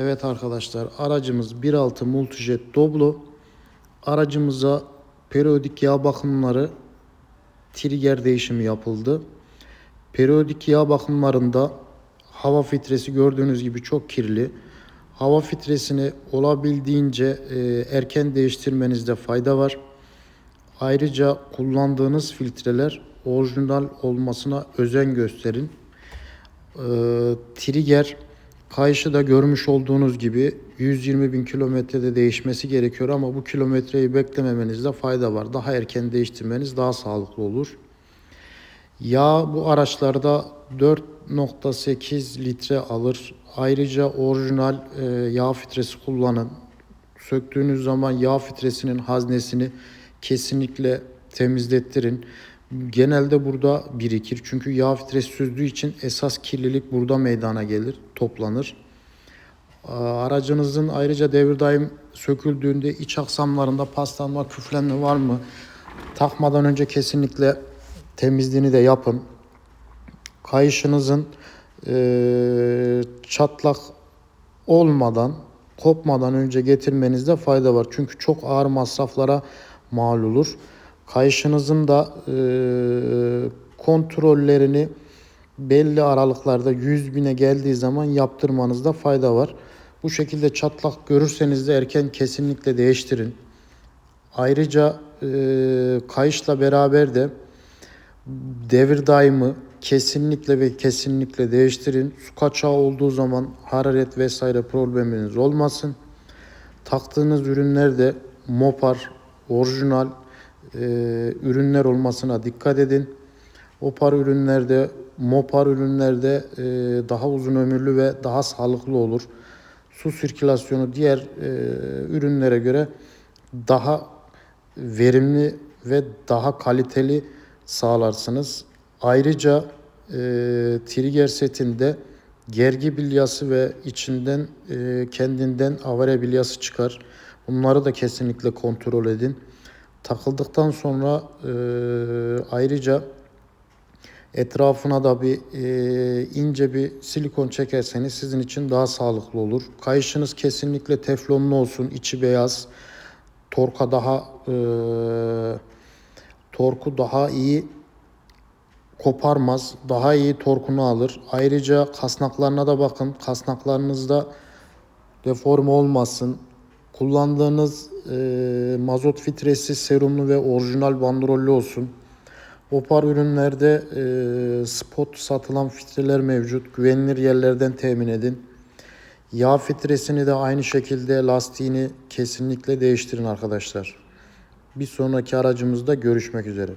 Evet arkadaşlar aracımız 1.6 Multijet Doblo. Aracımıza periyodik yağ bakımları trigger değişimi yapıldı. Periyodik yağ bakımlarında hava filtresi gördüğünüz gibi çok kirli. Hava filtresini olabildiğince e, erken değiştirmenizde fayda var. Ayrıca kullandığınız filtreler orijinal olmasına özen gösterin. Ee, trigger kayışı görmüş olduğunuz gibi 120 bin kilometrede değişmesi gerekiyor ama bu kilometreyi beklememenizde fayda var. Daha erken değiştirmeniz daha sağlıklı olur. Yağ bu araçlarda 4.8 litre alır. Ayrıca orijinal e, yağ filtresi kullanın. Söktüğünüz zaman yağ filtresinin haznesini kesinlikle temizlettirin. Genelde burada birikir. Çünkü yağ filtresi süzdüğü için esas kirlilik burada meydana gelir, toplanır. Aa, Aracınızın ayrıca devir daim söküldüğünde iç aksamlarında paslanma, küflenme var mı? Takmadan önce kesinlikle temizliğini de yapın. Kayışınızın eee, çatlak olmadan, kopmadan önce getirmenizde fayda var. Çünkü çok ağır masraflara mal olur. Kayışınızın da eee, kontrollerini belli aralıklarda 100 bine geldiği zaman yaptırmanızda fayda var. Bu şekilde çatlak görürseniz de erken kesinlikle değiştirin. Ayrıca eee, kayışla beraber de devir daimı kesinlikle ve kesinlikle değiştirin. Su kaçağı olduğu zaman hararet vesaire probleminiz olmasın. Taktığınız ürünlerde Mopar, orijinal e, ürünler olmasına dikkat edin. Opar ürünlerde, Mopar ürünlerde e, daha uzun ömürlü ve daha sağlıklı olur. Su sirkülasyonu diğer e, ürünlere göre daha verimli ve daha kaliteli sağlarsınız. Ayrıca e, trigger setinde gergi bilyası ve içinden e, kendinden avare bilyası çıkar. Bunları da kesinlikle kontrol edin. Takıldıktan sonra e, ayrıca etrafına da bir e, ince bir silikon çekerseniz sizin için daha sağlıklı olur. Kayışınız kesinlikle teflonlu olsun, içi beyaz. Torka daha e, torku daha iyi koparmaz. Daha iyi torkunu alır. Ayrıca kasnaklarına da bakın. Kasnaklarınızda deforme olmasın. Kullandığınız e, mazot filtresi serumlu ve orijinal bandrollü olsun. Opar ürünlerde e, spot satılan filtreler mevcut. Güvenilir yerlerden temin edin. Yağ filtresini de aynı şekilde lastiğini kesinlikle değiştirin arkadaşlar. Bir sonraki aracımızda görüşmek üzere.